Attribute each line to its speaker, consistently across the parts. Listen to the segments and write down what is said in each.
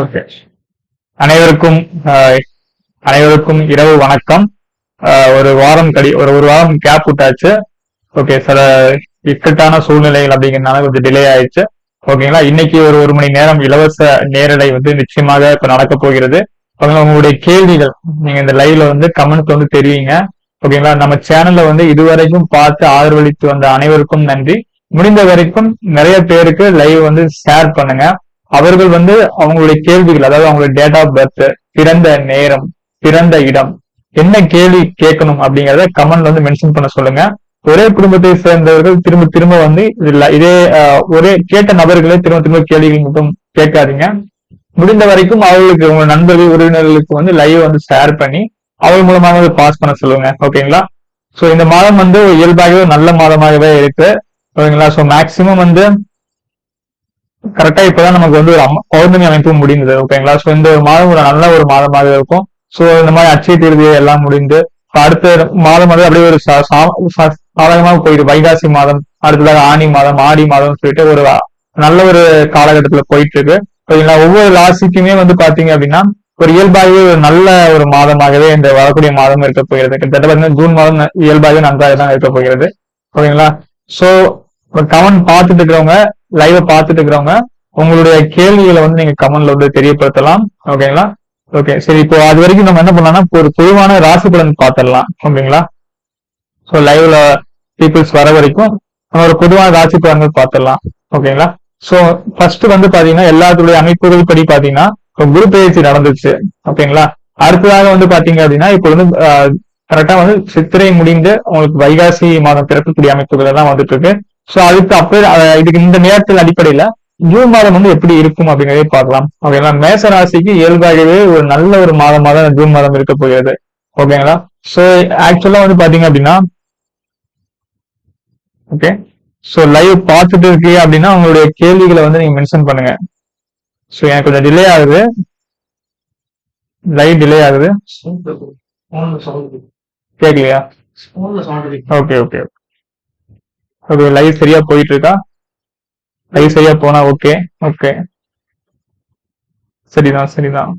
Speaker 1: Okay அனைவருக்கும் அனைவருக்கும் இரவு வணக்கம். ஒரு வாரம் கடி ஒரு ஒரு வாரம் கேப் விட்டாச்சு. ஓகே சில இக்கட்டான சூழ்நிலைகள் அப்படிங்கிறதுனால கொஞ்சம் டிலே ஆயிடுச்சு. ஓகேங்களா இன்னைக்கு ஒரு ஒரு மணி நேரம் இலவச நேரலை வந்து நிச்சயமாக இப்ப நடக்க போகிறது. ஓகேங்களா உங்களுடைய கேள்விகள் நீங்க இந்த லைவ்ல வந்து கமெண்ட்ஸ் வந்து தெரிவிங்க. ஓகேங்களா நம்ம சேனல்ல வந்து இதுவரைக்கும் பார்த்து ஆதரவளித்து வந்த அனைவருக்கும் நன்றி. முடிந்த வரைக்கும் நிறைய பேருக்கு லைவ் வந்து ஷேர் பண்ணுங்க. அவர்கள் வந்து அவங்களுடைய கேள்விகள் அதாவது அவங்களுடைய டேட் ஆஃப் பர்த் பிறந்த நேரம் பிறந்த இடம் என்ன கேள்வி கேட்கணும் அப்படிங்கறத கமெண்ட்ல வந்து மென்ஷன் பண்ண சொல்லுங்க. ஒரே குடும்பத்தை சேர்ந்தவர்கள் திரும்ப திரும்ப வந்து இதுல இதே ஆஹ், ஒரே கேட்ட நபர்களே திரும்ப திரும்ப கேள்விகள் மட்டும் கேட்காதீங்க. முடிந்த வரைக்கும் அவர்களுக்கு உங்க நண்பர்கள் உறவினர்களுக்கு வந்து லைவ் வந்து ஷேர் பண்ணி அவள் மூலமாக பாஸ் பண்ண சொல்லுங்க. ஓகேங்களா சோ இந்த மாதம் வந்து இயல்பாகவே நல்ல மாதமாகவே இருக்கு. ஓகேங்களா சோ மேக்சிமம் வந்து கரெக்டா இப்பதான் நமக்கு வந்து ஒரு பௌர்ணமி அமைப்பு முடிந்தது ஓகேங்களா சோ இந்த ஒரு மாதம் ஒரு நல்ல ஒரு மாதமாக இருக்கும். சோ இந்த மாதிரி அச்சய தீர்வு எல்லாம் முடிந்து அடுத்த மாதம் வந்து அப்படியே ஒரு சா- சாதகமாக போயிட்டு வைகாசி மாதம் அடுத்ததாக ஆனி மாதம் ஆடி மாதம் சொல்லிட்டு ஒரு நல்ல ஒரு காலகட்டத்துல போயிட்டு இருக்கு ஓகேங்களா ஒவ்வொரு ராசிக்குமே வந்து பாத்தீங்க அப்படின்னா ஒரு இயல்பாகவே ஒரு நல்ல ஒரு மாதமாகவே இந்த வரக்கூடிய மாதம் இருக்க போகிறது. கிட்டத்தட்ட பாத்தீங்கன்னா ஜூன் மாதம் இயல்பாகவே நன்றாக தான் இருக்க போகிறது. ஓகேங்களா சோ கவன் பார்த்துட்டு இருக்கிறவங்க லைவ பார்த்துட்டு இருக்கிறவங்க உங்களுடைய கேள்விகளை வந்து நீங்க கமெண்ட்ல வந்து தெரியப்படுத்தலாம். ஓகேங்களா ஓகே சரி இப்போ அது வரைக்கும் நம்ம என்ன பண்ணலாம்னா இப்போ ஒரு பொதுவான ராசி பலன் பார்த்துடலாம். ஓகேங்களா? சோ லைவ்ல பீப்புள்ஸ் வர வரைக்கும் நம்ம ஒரு பொதுவான ராசி பலன்கள் பார்த்துடலாம். ஓகேங்களா? சோ ஃபர்ஸ்ட் வந்து பாத்தீங்கன்னா எல்லாத்துடைய அமைப்புகள் படி பாத்தீங்கன்னா இப்போ குரு பயிற்சி நடந்துச்சு. ஓகேங்களா? அடுத்ததாக வந்து பாத்தீங்க அப்படின்னா இப்போ வந்து கரெக்டா வந்து சித்திரை முடிந்து உங்களுக்கு வைகாசி மாதம் பிறக்கக்கூடிய அமைப்புகள் எல்லாம் வந்துட்டு இருக்கு சோ அதுக்கு அப்ப இதுக்கு இந்த நேரத்தில் அடிப்படையில ஜூன் மாதம் வந்து எப்படி இருக்கும் அப்படிங்கறதை பார்க்கலாம். ஓகேங்களா மேச ராசிக்கு இயல்பாகவே ஒரு நல்ல ஒரு மாதமாக தான் ஜூன் மாதம் இருக்க போகிறது. ஓகேங்களா சோ ஆக்சுவலா வந்து பாத்தீங்க அப்படின்னா ஓகே சோ லைவ் பார்த்துட்டு இருக்கீங்க அப்படின்னா உங்களுடைய கேள்விகளை வந்து நீங்க மென்ஷன் பண்ணுங்க. சோ எனக்கு கொஞ்சம் டிலே ஆகுது. லைவ் டிலே ஆகுது. கேட்கலையா ஓகே ஓகே ஓகே லைவ் சரியா போயிட்டு இருக்கா லைவ் சரியா போனா ஓகே ஓகே சரிதான் சரிதான்.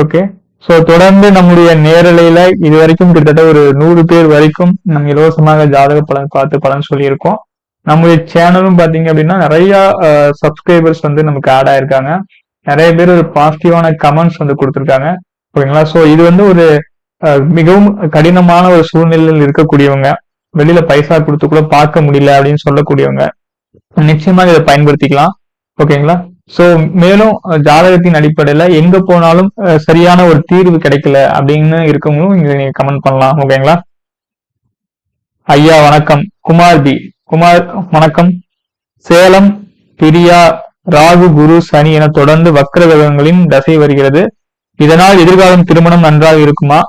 Speaker 1: ஓகே சோ தொடர்ந்து நம்முடைய நேரலையில இது வரைக்கும் கிட்டத்தட்ட ஒரு நூறு பேர் வரைக்கும் நம்ம இலவசமாக ஜாதக பலன் பார்த்து பலன் சொல்லியிருக்கோம். நம்முடைய சேனலும் பாத்தீங்க அப்படின்னா நிறைய சப்ஸ்கிரைபர்ஸ் வந்து நமக்கு ஆட் ஆயிருக்காங்க. நிறைய பேர் ஒரு பாசிட்டிவான கமெண்ட்ஸ் வந்து கொடுத்துருக்காங்க. ஓகேங்களா ஸோ இது வந்து ஒரு மிகவும் கடினமான ஒரு சூழ்நிலையில் இருக்கக்கூடியவங்க வெளியில பைசா கொடுத்து கூட பார்க்க முடியல அப்படின்னு சொல்லக்கூடியவங்க நிச்சயமாக இதை பயன்படுத்திக்கலாம். ஓகேங்களா சோ மேலும் ஜாதகத்தின் அடிப்படையில எங்க போனாலும் சரியான ஒரு தீர்வு கிடைக்கல அப்படின்னு இருக்கவங்களும் இங்க நீங்க கமெண்ட் பண்ணலாம். ஓகேங்களா ஐயா வணக்கம். குமார் பி. குமார் வணக்கம். சேலம் பிரியா ராகு குரு சனி என தொடர்ந்து வக்ர கிரகங்களின் தசை வருகிறது. இதனால் எதிர்காலம் திருமணம் நன்றாக இருக்குமா?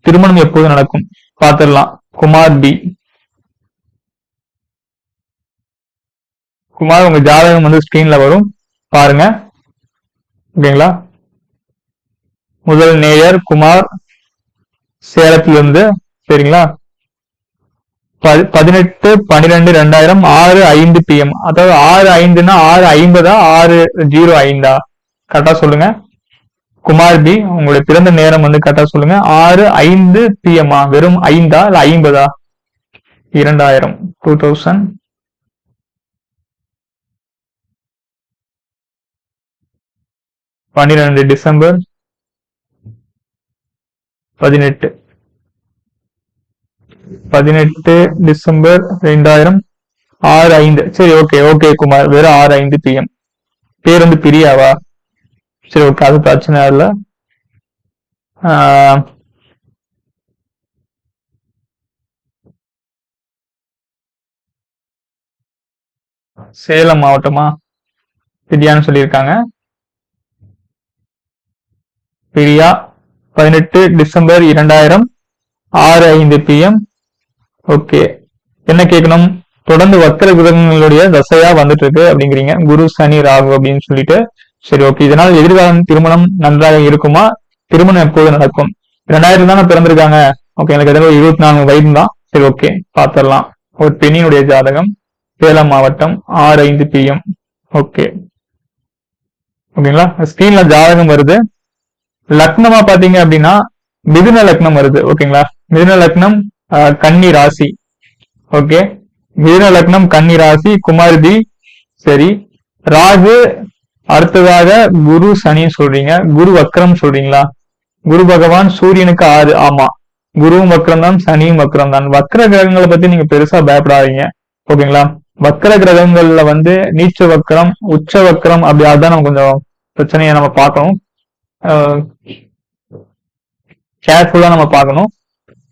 Speaker 1: திருமணம் எப்போது நடக்கும்? பார்த்திடலாம். குமார் பி குமார் உங்க ஜாதகம் வந்து ஸ்கிரீன்ல வரும். பாருங்க. ஓகேங்களா? முதல் நேயர் குமார் சேலத்திலிருந்து. சரிங்களா? பதினெட்டு பன்னிரெண்டு ரெண்டாயிரம் ஆறு ஐந்து பிஎம் அதாவது ஆறு ஐந்துன்னா ஆறு ஐம்பதா ஆறு ஜீரோ ஐந்தா? கரெக்டா சொல்லுங்க. குமார் பி உங்களுடைய பிறந்த நேரம் வந்து கரெக்டா சொல்லுங்க. ஆறு ஐந்து பிஎம்மா வெறும் ஐந்தா இல்ல ஐம்பதா? இரண்டாயிரம். டூ தௌசண்ட் பன்னிரெண்டு டிசம்பர் பதினெட்டு. பதினெட்டு டிசம்பர் ரெண்டாயிரம் ஆறு ஐந்து. சரி ஓகே ஓகே குமார். வெறும் ஆறு ஐந்து பிஎம் பேர் வந்து பிரியாவா? சரி ஓகே அது பிரச்சனை இல்ல. ஆஹ், சேலம் மாவட்டமா? பிரியான்னு சொல்லியிருக்காங்க. பிரியா பதினெட்டு டிசம்பர் இரண்டாயிரம் ஆறு ஐந்து பிஎம் ஓகே என்ன கேட்கணும்? தொடர்ந்து வக்கர கிரகங்களுடைய தசையா வந்துட்டு இருக்கு அப்படிங்கிறீங்க. குரு சனி ராகு அப்படின்னு சொல்லிட்டு. சரி ஓகே இதனால் எதிர்காலம் திருமணம் நன்றாக இருக்குமா? திருமணம் எப்போது நடக்கும்? ரெண்டாயிரம் தானே பிறந்திருக்காங்க. ஓகே எனக்கு எதாவது இருபத்தி நாலு வயது தான். சரி ஓகே பாத்திரலாம் ஒரு பெண்ணினுடைய ஜாதகம். சேலம் மாவட்டம் ஆறு ஐந்து பிஎம் ஓகே ஓகேங்களா ஸ்கிரீன்ல ஜாதகம் வருது. லக்னமா பாத்தீங்க அப்படின்னா மிதுன லக்னம் வருது. ஓகேங்களா மிதுன லக்னம் கன்னி ராசி. ஓகே. மிதுன லக்னம் கன்னி ராசி குமாரிதி சரி. ராகு அடுத்ததாக குரு சனின்னு சொல்றீங்க. குரு வக்ரம் சொல்றீங்களா? குரு பகவான் சூரியனுக்கு ஆறு. ஆமா. குருவும் வக்ரம் தான் சனியும் வக்ரம் தான் வக்ர கிரகங்களை பத்தி நீங்க பெருசா பயப்படாதீங்க. ஓகேங்களா? வக்ர கிரகங்கள்ல வந்து நீச்ச வக்ரம் உச்ச வக்ரம் அப்படி அதான் நம்ம கொஞ்சம் பிரச்சனையை நம்ம பார்க்கணும். கேர்ஃபுல்லா நம்ம பார்க்கணும்.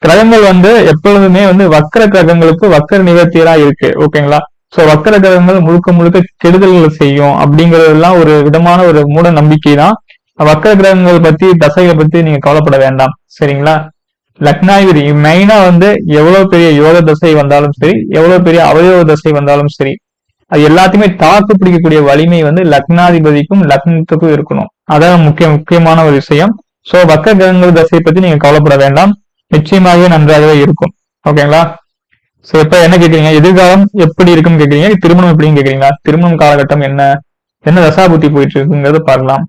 Speaker 1: கிரகங்கள் வந்து எப்பொழுதுமே வந்து வக்கர கிரகங்களுக்கு வக்கர நிவர்த்தியரா இருக்கு ஓகேங்களா? சோ வக்கர கிரகங்கள் முழுக்க முழுக்க கெடுதல்கள் செய்யும் அப்படிங்கறதெல்லாம் ஒரு விதமான ஒரு மூட நம்பிக்கை தான் வக்கர கிரகங்கள் பத்தி தசைகளை பத்தி நீங்க கவலைப்பட வேண்டாம் சரிங்களா? லக்னாதிபதி மெயினா வந்து எவ்வளவு பெரிய யோக தசை வந்தாலும் சரி எவ்வளவு பெரிய அவயோக தசை வந்தாலும் சரி அது எல்லாத்தையுமே தாக்கு பிடிக்கக்கூடிய வலிமை வந்து லக்னாதிபதிக்கும் லக்னத்துக்கும் இருக்கணும். அதான் முக்கிய முக்கியமான ஒரு விஷயம். சோ வக்க கிரகங்கள் தசையை பத்தி நீங்க கவலைப்பட வேண்டாம். நிச்சயமாகவே நன்றாகவே இருக்கும். ஓகேங்களா சோ இப்ப என்ன கேக்குறீங்க? எதிர்காலம் எப்படி இருக்குன்னு கேக்குறீங்க? திருமணம் எப்படின்னு கேக்குறீங்களா? திருமணம் காலகட்டம் என்ன? என்ன தசாபுத்தி போயிட்டு இருக்குங்கிறது பார்க்கலாம்.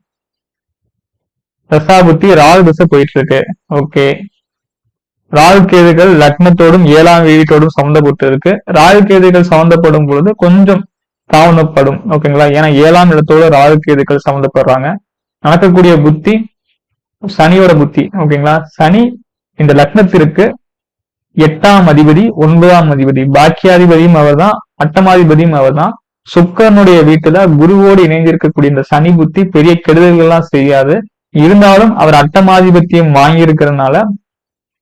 Speaker 1: தசாபுத்தி ராகு திசை போயிட்டு இருக்கு ஓகே ராகு கேதுகள் லக்னத்தோடும் ஏழாம் வீட்டோடும் சம்மந்தப்பட்டு இருக்கு ராகு கேதுகள் சம்மந்தப்படும் பொழுது கொஞ்சம் தாவணப்படும் ஓகேங்களா ஏன்னா ஏழாம் இடத்தோட ராகு கேதுகள் சம்மந்தப்படுறாங்க. நடக்கக்கூடிய புத்தி சனியோட புத்தி. ஓகேங்களா சனி இந்த லக்னத்திற்கு எட்டாம் அதிபதி ஒன்பதாம் அதிபதி பாக்கியாதிபதியும் அவர்தான் அட்டமாதிபதியும் அவர்தான். சுக்கரனுடைய வீட்டுல குருவோடு இணைந்திருக்கக்கூடிய இந்த சனி புத்தி பெரிய கெடுதல்கள்லாம் செய்யாது. இருந்தாலும் அவர் அட்டமாதிபத்தியம் வாங்கி இருக்கிறதுனால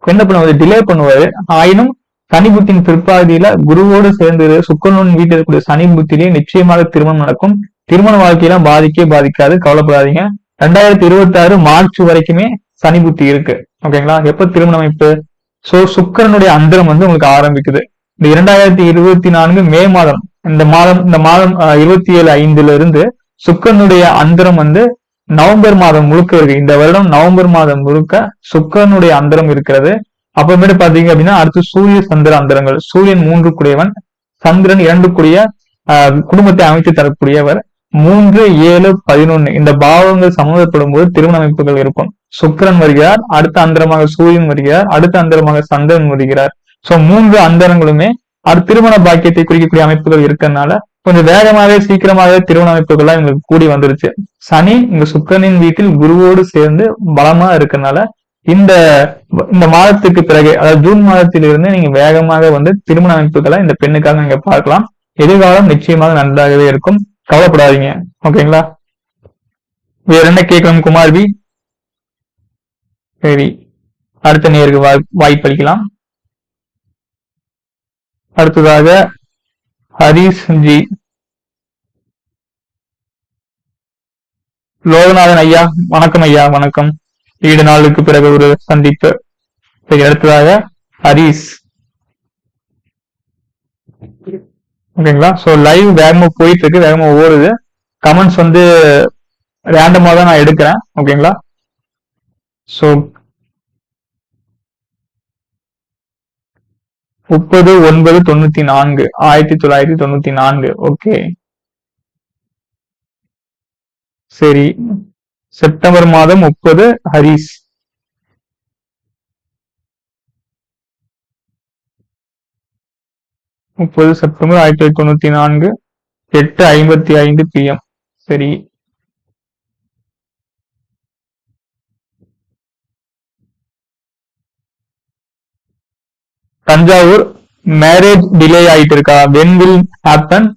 Speaker 1: என்ன பண்ணுவாரு? டிலே பண்ணுவாரு. ஆயினும் சனி புத்தியின் பிற்பாதியில குருவோடு சேர்ந்து சுக்கரனுடன் வீட்டில் இருக்கக்கூடிய சனி புத்திலேயே நிச்சயமாக திருமணம் நடக்கும். திருமண வாழ்க்கையில பாதிக்கே பாதிக்காது. கவலைப்படாதீங்க. ரெண்டாயிரத்தி இருபத்தி ஆறு மார்ச் வரைக்குமே சனி புத்தி இருக்கு. ஓகேங்களா எப்ப திருமண அமைப்பு? சோ சுக்கரனுடைய அந்தரம் வந்து உங்களுக்கு ஆரம்பிக்குது. இந்த இரண்டாயிரத்தி இருபத்தி நான்கு மே மாதம். இந்த மாதம் இந்த மாதம் இருபத்தி ஏழு ஐந்துல இருந்து சுக்கரனுடைய அந்தரம் வந்து நவம்பர் மாதம் முழுக்க இருக்கு. இந்த வருடம் நவம்பர் மாதம் முழுக்க சுக்கரனுடைய அந்தரம் இருக்கிறது. அப்புறமேட்டு பாத்தீங்க அப்படின்னா அடுத்து சூரிய சந்திர அந்தரங்கள். சூரியன் மூன்று குடையவன் சந்திரன் இரண்டு கூடிய ஆஹ், குடும்பத்தை அமைத்து தரக்கூடியவர். மூன்று ஏழு பதினொன்னு. இந்த பாவங்கள் சம்மந்தப்படும் போது திருமண அமைப்புகள் இருக்கும். சுக்கரன் வருகிறார் அடுத்த அந்தரமாக சூரியன் வருகிறார் அடுத்த அந்தரமாக சந்திரன் வருகிறார். சோ மூன்று அந்தரங்களுமே அது திருமண பாக்கியத்தை குறிக்கக்கூடிய அமைப்புகள் இருக்கறனால கொஞ்சம் வேகமாவே சீக்கிரமாவே திருமண அமைப்புகள்லாம் எங்களுக்கு கூடி வந்துருச்சு. சனி இங்க சுக்கிரனின் வீட்டில் குருவோடு சேர்ந்து பலமா இருக்கறனால இந்த இந்த மாதத்துக்கு பிறகு அதாவது ஜூன் மாதத்திலிருந்து நீங்க வேகமாக வந்து திருமண அமைப்புகளை இந்த பெண்ணுக்காக நீங்க பார்க்கலாம். எதிர்காலம் நிச்சயமாக நன்றாகவே இருக்கும். கவலைப்படாதீங்க. ஓகேங்களா? வேற என்ன கேட்கணும் குமார்வி? சரி அடுத்த நேருக்கு வாய் வாய்ப்பளிக்கலாம். அடுத்ததாக ஹரிஷ் ஜி லோகநாதன் ஐயா வணக்கம் ஐயா வணக்கம். ஏழு நாளுக்கு பிறகு ஒரு சந்திப்பு. சரி அடுத்ததாக ஹரிஷ் ஓகேங்களா? சோ லைவ் வேகமா போயிட்டு இருக்கு வேகமா ஓடுது. கமெண்ட்ஸ் வந்து ரேண்டமா தான் நான் எடுக்கிறேன் ஓகேங்களா? முப்பது ஒன்பது தொண்ணூத்தி நான்கு ஆயிரத்தி தொள்ளாயிரத்தி தொண்ணூத்தி நான்கு ஓகே சரி. செப்டம்பர் மாதம் முப்பது ஹரிஸ். முப்பது செப்டம்பர் ஆயிரத்தி தொள்ளாயிரத்தி தொண்ணூத்தி நான்கு எட்டு ஐம்பத்தி ஐந்து பிஎம் சரி. தஞ்சாவூர் மேரேஜ் டிலே ஆயிட்டு இருக்கா when will happen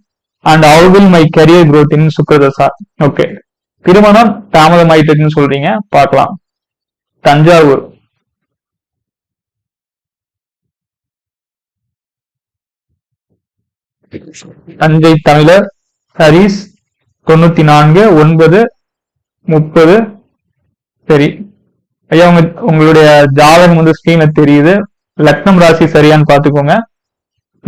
Speaker 1: and how will my career growth in சுக்ரதசா okay திருமணம் தாமதம் ஆயிட்டுன்னு சொல்றீங்க. பார்க்கலாம். தஞ்சாவூர். தஞ்சை தமிழர் ஹரிஸ் தொண்ணூத்தி நான்கு ஒன்பது முப்பது. சரி. ஐயா உங்க உங்களுடைய ஜாதகம் வந்து ஸ்கிரீன்ல தெரியுது. லக்னம் ராசி சரியான்னு பாத்துக்கோங்க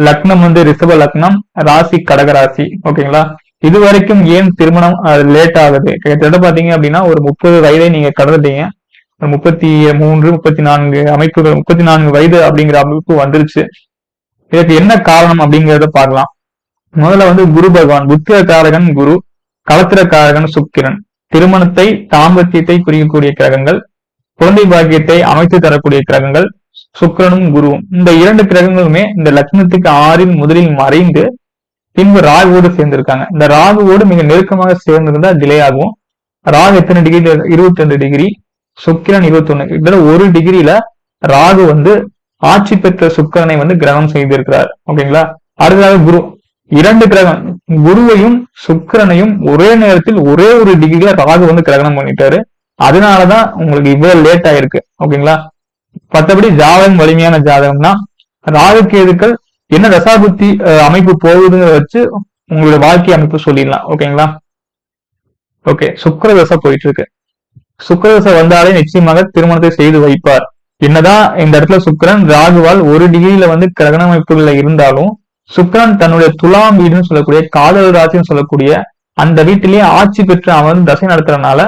Speaker 1: லக்னம் வந்து ரிஷப லக்னம் ராசி கடக ராசி. ஓகேங்களா? இது வரைக்கும் ஏன் திருமணம் லேட் ஆகுது? கிட்டத்தட்ட பாத்தீங்க அப்படின்னா ஒரு முப்பது வயதை நீங்க கடந்துட்டீங்க. ஒரு முப்பத்தி மூன்று முப்பத்தி நான்கு அமைப்புகள் முப்பத்தி நான்கு வயது அப்படிங்கிற அமைப்பு வந்துருச்சு. இதுக்கு என்ன காரணம் அப்படிங்கிறத பார்க்கலாம். முதல்ல வந்து குரு பகவான் புத்திர காரகன் குரு களத்திர காரகன் சுக்கிரன். திருமணத்தை தாம்பத்தியத்தை குறிக்கக்கூடிய கிரகங்கள் குழந்தை பாக்கியத்தை அமைத்து தரக்கூடிய கிரகங்கள் சுக்கரனும் குருவும். இந்த இரண்டு கிரகங்களுமே இந்த லக்னத்துக்கு ஆறில் முதலில் மறைந்து பின்பு ராகுவோடு சேர்ந்திருக்காங்க. இந்த ராகுவோடு மிக நெருக்கமாக சேர்ந்திருந்தா டிலே ஆகும். ராகு எத்தனை டிகிரி இருபத்தி ரெண்டு டிகிரி சுக்கிரன் இருபத்தி ஒண்ணு இதுல ஒரு டிகிரியில ராகு வந்து ஆட்சி பெற்ற சுக்கிரனை வந்து கிரகணம் செய்திருக்கிறார். ஓகேங்களா? அடுத்ததாக குரு. இரண்டு கிரகம். குருவையும் சுக்கிரனையும் ஒரே நேரத்தில் ஒரே ஒரு டிகிரியில ராகு வந்து கிரகணம் பண்ணிட்டாரு. அதனாலதான் உங்களுக்கு இவ்வளவு லேட் ஆயிருக்கு. ஓகேங்களா? மற்றபடி ஜாதகம் வலிமையான ஜாதகம்னா ராகு கேதுக்கள் என்ன தசாபுத்தி அமைப்பு போகுதுங்கிறத வச்சு உங்களுடைய வாழ்க்கை அமைப்பு சொல்லிடலாம். ஓகேங்களா? ஓகே சுக்கர தசை போயிட்டு இருக்கு சுக்கர தசை வந்தாலே நிச்சயமாக திருமணத்தை செய்து வைப்பார். என்னதான் இந்த இடத்துல சுக்கரன் ராகுவால் ஒரு டிகிரியில வந்து கிரகண அமைப்புகள்ல இருந்தாலும் சுக்கரன் தன்னுடைய துலாம் வீடுன்னு சொல்லக்கூடிய காதல் ராசின்னு சொல்லக்கூடிய அந்த வீட்டிலேயே ஆட்சி பெற்று அவன் தசை நடத்துறதுனால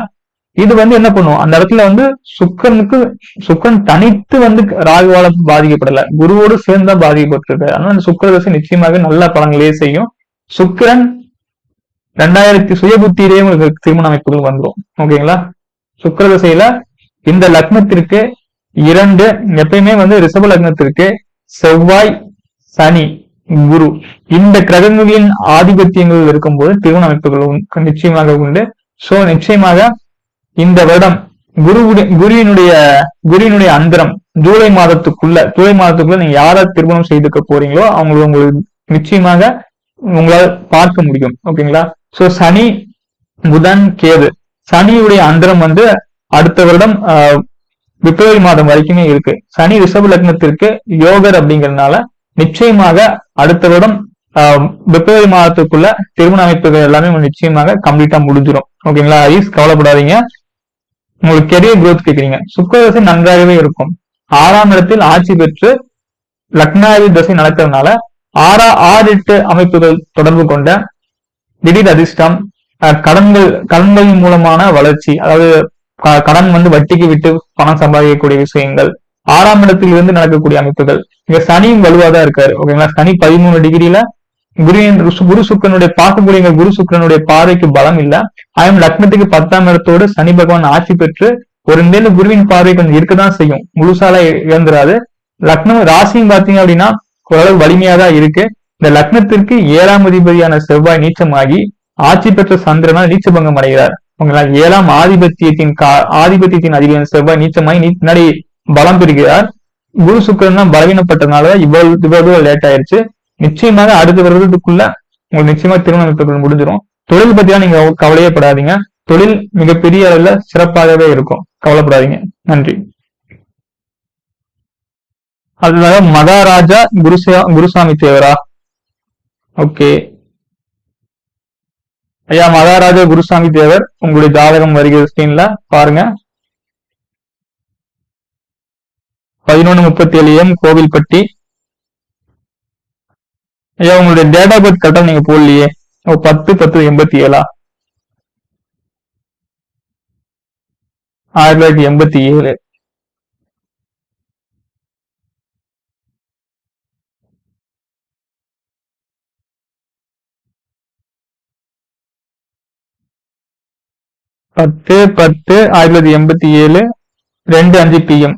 Speaker 1: இது வந்து என்ன பண்ணும்? அந்த இடத்துல வந்து சுக்கனுக்கு சுக்கன் தனித்து வந்து ராகுவால பாதிக்கப்படல. குருவோடு சேர்ந்து தான் பாதிக்கப்பட்டிருக்கு. அதனால அந்த சுக்கிர தசை நிச்சயமாக நல்ல பலன்களே செய்யும். சுக்கிரன் ரெண்டாயிரத்தி சுயபுத்தியிலேயே உங்களுக்கு திருமண அமைப்புகள் வந்துடும் ஓகேங்களா? சுக்கிர தசையில இந்த லக்னத்திற்கு இரண்டு எப்பயுமே வந்து ரிஷப லக்னத்திற்கு செவ்வாய் சனி குரு இந்த கிரகங்களின் ஆதிபத்தியங்கள் இருக்கும்போது திருமண அமைப்புகள் நிச்சயமாக உண்டு. சோ நிச்சயமாக இந்த வருடம் குருவுடைய குருவினுடைய குருவினுடைய அந்தரம் ஜூலை மாதத்துக்குள்ள ஜூலை மாதத்துக்குள்ள நீங்க யாரை திருமணம் செய்துக்க போறீங்களோ அவங்களுக்கு உங்களுக்கு நிச்சயமாக உங்களால் பார்க்க முடியும். ஓகேங்களா? சோ சனி புதன் கேது. சனியுடைய அந்தரம் வந்து அடுத்த வருடம் ஆஹ், பிப்ரவரி மாதம் வரைக்குமே இருக்கு. சனி ரிஷப லக்னத்திற்கு யோகர் அப்படிங்கறதுனால நிச்சயமாக அடுத்த வருடம் ஆஹ், பிப்ரவரி மாதத்துக்குள்ள திருமண அமைப்புகள் எல்லாமே நிச்சயமாக கம்ப்ளீட்டா முடிஞ்சிடும் ஓகேங்களா? ஐஸ் கவலைப்படாதீங்க. உங்களுக்கு கெரியர் குரோத் கேக்குறீங்க. சுக்கரதசை நன்றாகவே இருக்கும். ஆறாம் இடத்தில் ஆட்சி பெற்று லக்னாதி தசை நடக்கிறதுனால ஆறா ஆறு எட்டு அமைப்புகள் தொடர்பு கொண்ட திடீர் அதிர்ஷ்டம் அஹ், கடன்கள் கடன்களின் மூலமான வளர்ச்சி அதாவது க- கடன் வந்து வட்டிக்கு விட்டு பணம் சம்பாதிக்கக்கூடிய விஷயங்கள் ஆறாம் இடத்தில் இருந்து நடக்கக்கூடிய அமைப்புகள். இங்க சனியும் வலுவா தான் இருக்காரு ஓகேங்களா சனி பதிமூணு டிகிரியில குரு என்று குரு சுக்கரனுடைய பார்க்கக்கூடிய குரு சுக்கரனுடைய பார்வைக்கு பலம் இல்ல. ஆயம் லக்னத்துக்கு பத்தாம் இடத்தோடு சனி பகவான் ஆட்சி பெற்று ஒரு நிலையில குருவின் பார்வை கொஞ்சம் இருக்கதான் செய்யும். முழுசால இழந்துராது லக்னம் ராசியும் பாத்தீங்க அப்படின்னா ஓரளவு வலிமையா தான் இருக்கு. இந்த லக்னத்திற்கு ஏழாம் அதிபதியான செவ்வாய் நீச்சமாகி ஆட்சி பெற்ற சந்திரனால் நீச்சபங்கம் அடைகிறார். உங்களா ஏழாம் ஆதிபத்தியத்தின் கா ஆதிபத்தியத்தின் அதிபதியான செவ்வாய் நீச்சமாகி நீ பின்னாடி பலம் பெறுகிறார். குரு சுக்கரன் தான் பலவீனப்பட்டதுனால இவ்வளவு இவ்வளவு லேட் ஆயிருச்சு நிச்சயமாக அடுத்த வருடத்துக்குள்ள உங்களுக்கு நிச்சயமா திருமணம் முடிஞ்சிடும் தொழில் பத்தி நீங்க கவலையே படாதீங்க தொழில் மிகப்பெரிய அளவுல சிறப்பாகவே இருக்கும். கவலைப்படாதீங்க. நன்றி. அதுதான் மகாராஜா குருசா குருசாமி தேவரா. ஓகே. ஐயா மகாராஜா குருசாமி தேவர் உங்களுடைய ஜாதகம் வருகிற ஸ்கிரீன்ல பாருங்க. பதினொன்னு முப்பத்தி ஏழு எம் கோவில்பட்டி ஐயா உங்களுடைய டேட் ஆஃப் பர்த் கரெக்டா நீங்க போடலையே. ஓ பத்து பத்து எண்பத்தி ஏழா? ஆயிரத்தி தொள்ளாயிரத்தி எண்பத்தி ஏழு. பத்து பத்து ஆயிரத்தி தொள்ளாயிரத்தி எண்பத்தி ஏழு ரெண்டு அஞ்சு பிஎம்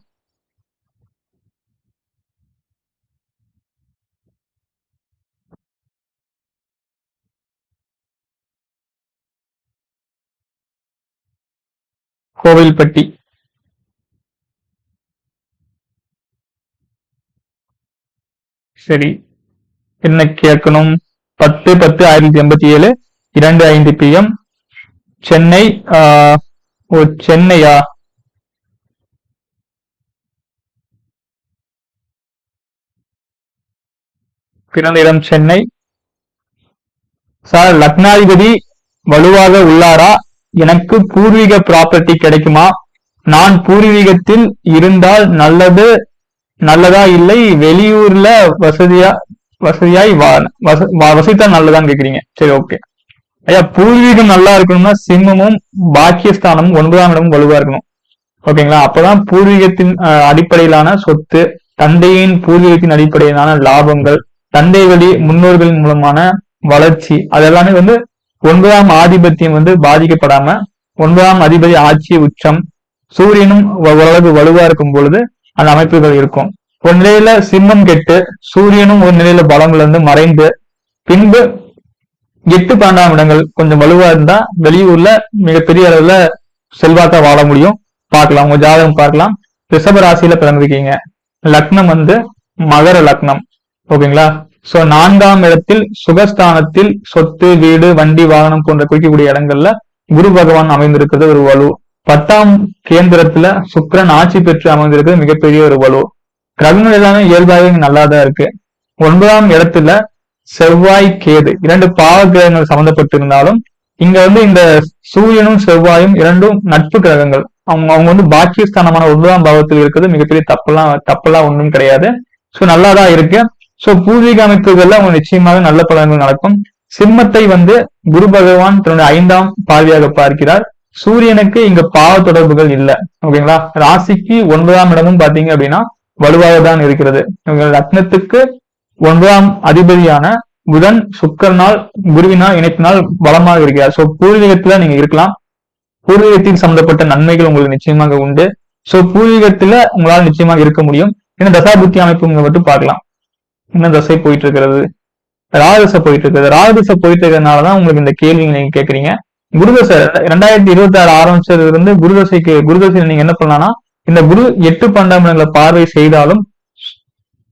Speaker 1: கோவில்பட்டி. சரி. என்ன கேட்கணும்? பத்து பத்து ஆயிரத்தி எண்பத்தி ஏழு இரண்டு ஐந்து பிஎம் சென்னை ஆஹ், ஓ சென்னையா? பிறந்த இடம் சென்னை. சார் லக்னாதிபதி வலுவாக உள்ளாரா? எனக்கு பூர்வீக ப்ராப்பர்ட்டி கிடைக்குமா? நான் பூர்வீகத்தில் இருந்தால் நல்லது நல்லதா இல்லை? வெளியூர்ல வசதியா வசதியாய் வா- வச- வசித்தா நல்லதான்னு கேக்குறீங்க. சரி ஓகே ஐயா பூர்வீகம் நல்லா இருக்கணும்னா சிம்மமும் பாக்கியஸ்தானமும் ஒன்பதாம் இடமும் வலுவா இருக்கணும். ஓகேங்களா? அப்பதான் பூர்வீகத்தின் அடிப்படையிலான சொத்து தந்தையின் பூர்வீகத்தின் அடிப்படையிலான லாபங்கள் தந்தை வழி முன்னோர்களின் மூலமான வளர்ச்சி அதெல்லாமே வந்து ஒன்பதாம் ஆதிபத்தியம் வந்து பாதிக்கப்படாம ஒன்பதாம் அதிபதி ஆட்சி உச்சம் சூரியனும் ஓரளவு வலுவா இருக்கும் பொழுது அந்த அமைப்புகள் இருக்கும். ஒரு நிலையில சிம்மம் கெட்டு சூரியனும் ஒரு நிலையில பலம் இருந்து மறைந்து பின்பு எட்டு பன்னெண்டாம் இடங்கள் கொஞ்சம் வலுவா இருந்தா வெளியூர்ல மிகப்பெரிய அளவுல செல்வாக்கா வாழ முடியும். பார்க்கலாம் உங்க ஜாதகம் பார்க்கலாம். ரிஷப ராசியில பிறந்திருக்கீங்க. லக்னம் வந்து மகர லக்னம். ஓகேங்களா? சோ நான்காம் இடத்தில் சுகஸ்தானத்தில் சொத்து வீடு வண்டி வாகனம் போன்ற குறிக்கக்கூடிய இடங்கள்ல குரு பகவான் அமைந்திருக்கிறது ஒரு வலு. பத்தாம் கேந்திரத்துல சுக்கரன் ஆட்சி பெற்று அமைந்திருக்கிறது மிகப்பெரிய ஒரு வலு. கிரகங்கள் எல்லாமே இயல்பாகவே இங்க நல்லாதான் இருக்கு. ஒன்பதாம் இடத்துல செவ்வாய் கேது இரண்டு பாவ கிரகங்கள் சம்பந்தப்பட்டிருந்தாலும் இங்க வந்து இந்த சூரியனும் செவ்வாயும் இரண்டும் நட்பு கிரகங்கள். அவங்க அவங்க வந்து பாக்கியஸ்தானமான ஒன்பதாம் பாவத்தில் இருக்கிறது மிகப்பெரிய தப்பெல்லாம் தப்பெல்லாம் ஒன்றும் கிடையாது. சோ நல்லாதான் இருக்கு. சோ பூர்வீக அமைப்புகள்ல அவங்க நிச்சயமாக நல்ல பலன்கள் நடக்கும். சிம்மத்தை வந்து குரு பகவான் தன்னுடைய ஐந்தாம் பார்வையாக பார்க்கிறார். சூரியனுக்கு இங்க பாவ தொடர்புகள் இல்ல. ஓகேங்களா? ராசிக்கு ஒன்பதாம் இடமும் பாத்தீங்க அப்படின்னா வலுவாக தான் இருக்கிறது. ரத்னத்துக்கு லக்னத்துக்கு ஒன்பதாம் அதிபதியான புதன் சுக்கரனால் குருவினால் இணைப்பினால் பலமாக இருக்கிறார். சோ பூர்வீகத்துல நீங்க இருக்கலாம். பூர்வீகத்தின் சம்பந்தப்பட்ட நன்மைகள் உங்களுக்கு நிச்சயமாக உண்டு. சோ பூர்வீகத்துல உங்களால் நிச்சயமாக இருக்க முடியும். ஏன்னா தசாபுத்தி அமைப்பு மட்டும் பார்க்கலாம். என்ன தசை போயிட்டு இருக்கிறது ராகதசை போயிட்டு இருக்கிறது ராகதசை போயிட்டு இருக்கிறதுனாலதான் உங்களுக்கு இந்த கேள்வி நீங்க கேக்குறீங்க குருதசை ரெண்டாயிரத்தி இருபத்தி ஆறு ஆரம்பிச்சதுல இருந்து குருதசைக்கு குருதசையில நீங்க என்ன பண்ணலாம்னா இந்த குரு எட்டு பண்டாமணங்களை பார்வை செய்தாலும்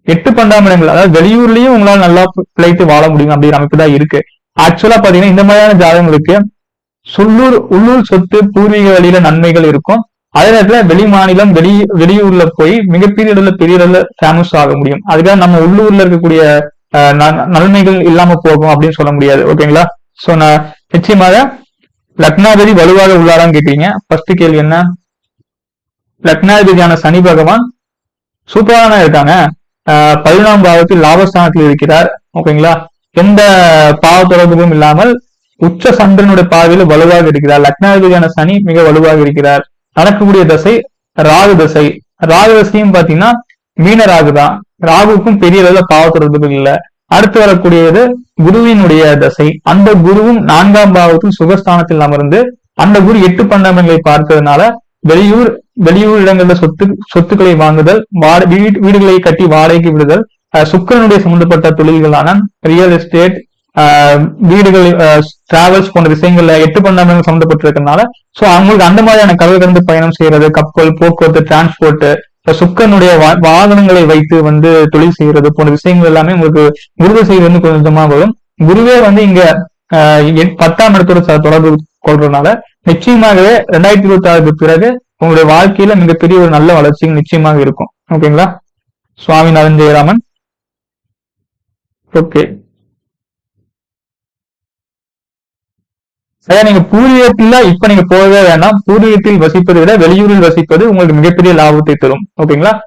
Speaker 1: எட்டு பண்டாமணங்கள் அதாவது வெளியூர்லயும் உங்களால் நல்லா பிழைத்து வாழ முடியும் அப்படிங்கிற அமைப்பு தான் இருக்கு. ஆக்சுவலா பாத்தீங்கன்னா இந்த மாதிரியான ஜாதகங்களுக்கு சுள்ளூர் உள்ளூர் சொத்து பூர்வீக வழியில நன்மைகள் இருக்கும். அதே நேரத்துல வெளி மாநிலம் வெளி வெளியூர்ல போய் மிகப்பெரிய இடத்துல பெரிய இடத்துல ஃபேமஸ் ஆக முடியும். அதுக்காக நம்ம உள்ளூர்ல இருக்கக்கூடிய நன்மைகள் இல்லாம போகும் அப்படின்னு சொல்ல முடியாது. ஓகேங்களா சோ நான் நிச்சயமாக லக்னாதிபதி வலுவாக உள்ளாரான்னு கேக்குறீங்க. ஃபர்ஸ்ட் கேள்வி என்ன? லக்னாதிபதியான சனி பகவான் சூப்பரான இருக்காங்க. ஆஹ் பாவத்தில் லாபஸ்தானத்தில் இருக்கிறார். ஓகேங்களா எந்த பாவ தொடர்பும் இல்லாமல் உச்ச சந்திரனுடைய பார்வையில் வலுவாக இருக்கிறார். லக்னாதிபதியான சனி மிக வலுவாக இருக்கிறார். நடக்கக்கூடிய தசை ராகு தசை. ராகு தசையும் பாத்தீங்கன்னா மீன ராகு தான் ராகுக்கும் பெரிய அளவுல பாவ தொடர்புகள் இல்ல. அடுத்து வரக்கூடியது குருவினுடைய தசை. அந்த குருவும் நான்காம் பாவத்தில் சுகஸ்தானத்தில் அமர்ந்து அந்த குரு எட்டு பன்னெண்டுகளை பார்த்ததுனால வெளியூர் வெளியூர் இடங்கள்ல சொத்து சொத்துக்களை வாங்குதல் வீடுகளை கட்டி வாடகைக்கு விடுதல் சுக்கரனுடைய சம்பந்தப்பட்ட தொழில்களான ரியல் எஸ்டேட் வீடுகள் டிராவல்ஸ் போன்ற விஷயங்கள்ல எட்டு பன்னெண்டு சம்மந்தப்பட்டிருக்கனால சோ அவங்களுக்கு அந்த மாதிரியான கடல் கடந்து பயணம் செய்யறது கப்பல் போக்குவரத்து டிரான்ஸ்போர்ட் இப்ப சுக்கனுடைய வா- வாகனங்களை வைத்து வந்து தொழில் செய்யறது போன்ற விஷயங்கள் எல்லாமே உங்களுக்கு குருவை செய்வது வந்து கொஞ்சமா வரும். குருவே வந்து இங்க எட்- பத்தாம் இடத்தோட தொடர்பு கொள்றதுனால நிச்சயமாகவே ரெண்டாயிரத்தி இருபத்தி ஆறுக்கு பிறகு உங்களுடைய வாழ்க்கையில மிகப்பெரிய ஒரு நல்ல வளர்ச்சி நிச்சயமாக இருக்கும். ஓகேங்களா? சுவாமிநாதன் ஜெயராமன். ஓகே. சரியா? நீங்க பூர்வீகத்துல இப்ப நீங்க போகவே வேண்டாம். பூர்வீகத்தில் வசிப்பதை விட வெளியூரில் வசிப்பது உங்களுக்கு மிகப்பெரிய லாபத்தை தரும். ஓகேங்களா?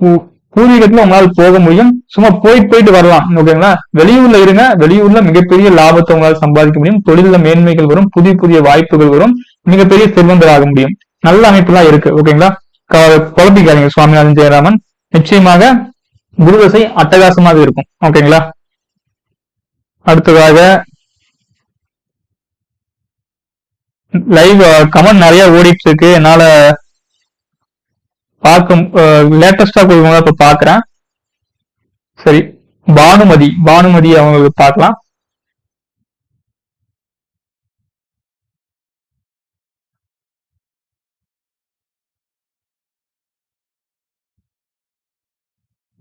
Speaker 1: பூ- பூர்வீகத்துல உங்களால போக முடியும். சும்மா போயிட்டு போயிட்டு வரலாம். ஓகேங்களா? வெளியூர்ல இருங்க. வெளியூர்ல மிகப்பெரிய லாபத்தை உங்களால சம்பாதிக்க முடியும். தொழில மேன்மைகள் வரும். புதிய புதிய வாய்ப்புகள் வரும். மிகப்பெரிய செல்வந்தராக முடியும். நல்ல அமைப்புலாம் இருக்கு. ஓகேங்களா? குழப்பிக்காதீங்க. சுவாமிநாதன் ஜெயராமன். நிச்சயமாக குருதசை அட்டகாசமாக இருக்கும். ஓகேங்களா? அடுத்ததாக லைவ் கமெண்ட் நிறைய ஓடிட்டு இருக்கு என்னால பார்க்க லேட்டஸ்டா கொடுக்கவங்க இப்ப பாக்குறேன். சரி பானுமதி பானுமதி அவங்களுக்கு பார்க்கலாம்.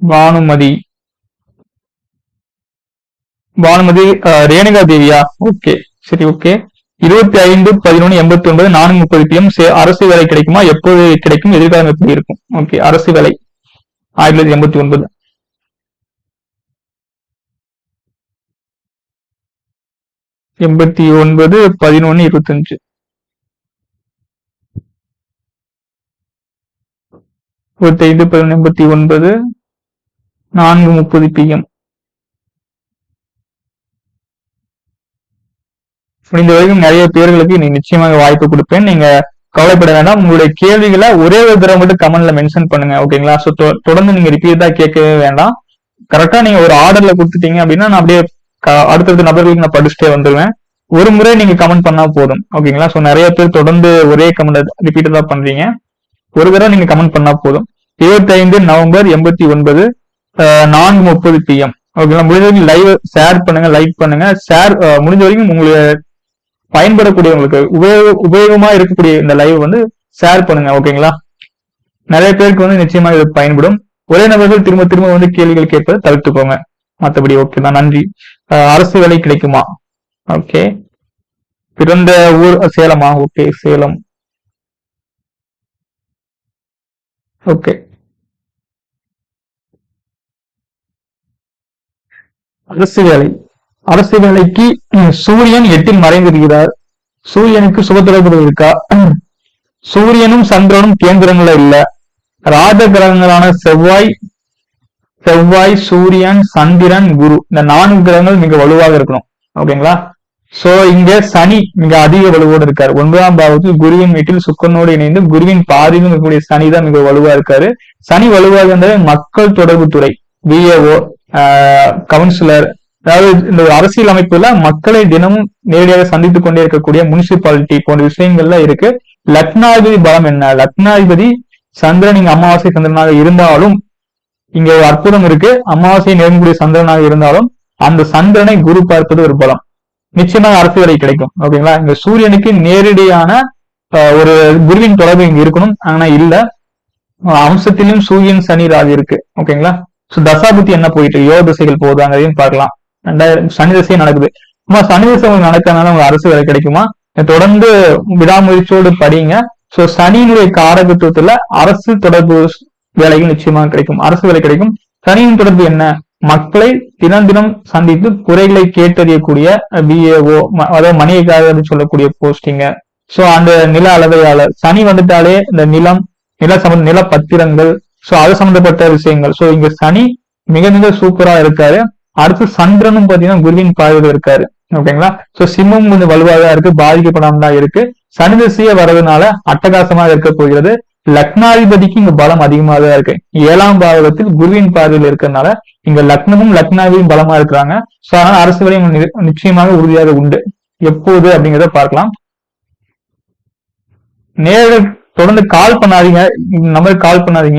Speaker 1: பானுமதி. பானுமதி ரேணுகா தேவியா? ஓகே சரி ஓகே. இருபத்தி ஐந்து பதினொன்று எண்பத்தி ஒன்பது நான்கு முப்பது பிஎம் அரசு வேலை கிடைக்குமா? எப்போது கிடைக்கும்? எதிர்காலம் எப்படி இருக்கும். ஓகே அரசு வேலை. ஆயிரத்தி தொள்ளாயிரத்தி எண்பத்தி ஒன்பது. எண்பத்தி ஒன்பது பதினொன்னு இருபத்தஞ்சு. இருபத்தி ஐந்து பதினொன்று எண்பத்தி ஒன்பது நான்கு முப்பது பிஎம் முடிந்த வரைக்கும் நிறைய பேர்களுக்கு நீ நிச்சயமாக வாய்ப்பு கொடுப்பேன். நீங்க கவலைப்பட வேண்டாம். உங்களுடைய கேள்விகளை ஒரே ஒரு தடவை மட்டும் கமெண்ட்ல மென்ஷன் பண்ணுங்க ஓகேங்களா ஸோ தொடர்ந்து நீங்க ரிப்பீட்டா கேட்கவே வேண்டாம். கரெக்டா நீங்க ஒரு ஆர்டர்ல கொடுத்துட்டீங்க அப்படின்னா நான் அப்படியே க- அடுத்தடுத்த நபர்களுக்கு நான் படிச்சுட்டே வந்துருவேன். ஒரு முறை நீங்க கமெண்ட் பண்ணா போதும் ஓகேங்களா ஸோ நிறைய பேர் தொடர்ந்து ஒரே கமெண்ட் ரிப்பீட்டடா பண்றீங்க. ஒரு தடவை நீங்க கமெண்ட் பண்ணா போதும். இருபத்தைந்து நவம்பர் எண்பத்தி ஒன்பது நான்கு முப்பது பிஎம் ஓகேங்களா முடிஞ்ச வரைக்கும் லைவ் ஷேர் பண்ணுங்க லைக் பண்ணுங்க. ஷேர் முடிஞ்ச வரைக்கும் உங்களுடைய பயன்படக்கூடியவங்களுக்கு உபயோக உபயோகமா இருக்கக்கூடிய இந்த லைவ் வந்து ஷேர் பண்ணுங்க ஓகேங்களா நிறைய பேருக்கு வந்து நிச்சயமா இது பயன்படும். ஒரே நபர்கள் திரும்ப திரும்ப வந்து கேள்விகள் கேட்பதை தவிர்த்துக்கோங்க. மற்றபடி ஓகே தான். நன்றி. அரசு வேலை கிடைக்குமா? ஓகே பிறந்த ஊர் சேலமா? ஓகே சேலம். ஓகே அரசு வேலை. அரசு வேலைக்கு சூரியன் எட்டில் மறைந்திருக்கிறார். சூரியனுக்கு சுபத்திரங்கள் இருக்கா சூரியனும் சந்திரனும் கேந்திரங்கள இல்ல. ராஜ கிரகங்களான செவ்வாய் செவ்வாய் சூரியன் சந்திரன் குரு. இந்த நான்கு கிரகங்கள் மிக வலுவாக இருக்கணும். ஓகேங்களா? சோ இங்க சனி மிக அதிக வலுவோடு இருக்காரு. ஒன்பதாம் பாவத்தில் குருவின் வீட்டில் சுக்கனோடு இணைந்து குருவின் பாதிலும் இருக்கக்கூடிய சனி தான் மிக வலுவா இருக்காரு. சனி வலுவாக இருந்தாலே மக்கள் தொடர்பு துறை விஏஓ கவுன்சிலர் அதாவது இந்த அரசியல் அமைப்புல மக்களை தினமும் நேரடியாக சந்தித்துக் கொண்டே இருக்கக்கூடிய முனிசிபாலிட்டி போன்ற விஷயங்கள்ல இருக்கு. லக்னாதிபதி பலம் என்ன? லக்னாதிபதி சந்திரன் இங்க அமாவாசை சந்திரனாக இருந்தாலும் இங்க ஒரு அற்புதம் இருக்கு. அமாவாசை நெருங்கக்கூடிய சந்திரனாக இருந்தாலும் அந்த சந்திரனை குரு பார்ப்பது ஒரு பலம். நிச்சயமாக அரசு வரை கிடைக்கும். ஓகேங்களா? இங்க சூரியனுக்கு நேரடியான அஹ், ஒரு குருவின் தொடர்பு இங்க இருக்கணும். ஆனா இல்ல. அம்சத்திலும் சூரியன் சனி ராகு இருக்கு. ஓகேங்களா? சோ தசாபுத்தி என்ன போயிட்டு? யோக திசைகள் போகுதாங்கிறதையும் பார்க்கலாம். சனி திசை நடக்குது. சும்மா சனி திசை உங்களுக்கு நடக்கிறதுனால உங்களுக்கு அரசு வேலை கிடைக்குமா? தொடர்ந்து விடாமுயற்சியோடு படிங்க. சோ சனியினுடைய காரகத்துவத்துல அரசு தொடர்பு வேலைகள் நிச்சயமாக கிடைக்கும். அரசு வேலை கிடைக்கும். சனியின் தொடர்பு என்ன? மக்களை தினம் தினம் சந்தித்து குறைகளை கேட்டறியக்கூடிய பிஏஓ அதாவது மணியக்காக சொல்லக்கூடிய போஸ்டிங்க சோ அந்த நில அளவையாளர் சனி வந்துட்டாலே இந்த நிலம் நில சம்பந்த நில பத்திரங்கள் சோ அது சம்பந்தப்பட்ட விஷயங்கள். சோ இங்க சனி மிக மிக சூப்பரா இருக்காரு. அடுத்து சந்திரனும் பாத்தீங்கன்னா குருவின் பார்வையில் இருக்காரு. ஓகேங்களா? சோ சிம்மம் கொஞ்சம் வலுவாக தான் இருக்கு பாதிக்கப்படாம தான் இருக்கு. சனி திசையே வர்றதுனால அட்டகாசமாக இருக்க போகிறது. லக்னாதிபதிக்கு இங்க பலம் அதிகமாக தான் இருக்கு. ஏழாம் பாவகத்தில் குருவின் பார்வையில் இருக்கிறதுனால இங்க லக்னமும் லக்னாதிபதியும் பலமா இருக்கிறாங்க. சோ அதனால அரசு வரையும் நிச்சயமாக உறுதியாக உண்டு. எப்போது அப்படிங்கிறத பார்க்கலாம். நேர தொடர்ந்து கால் பண்ணாதீங்க. நம்பருக்கு கால் பண்ணாதீங்க.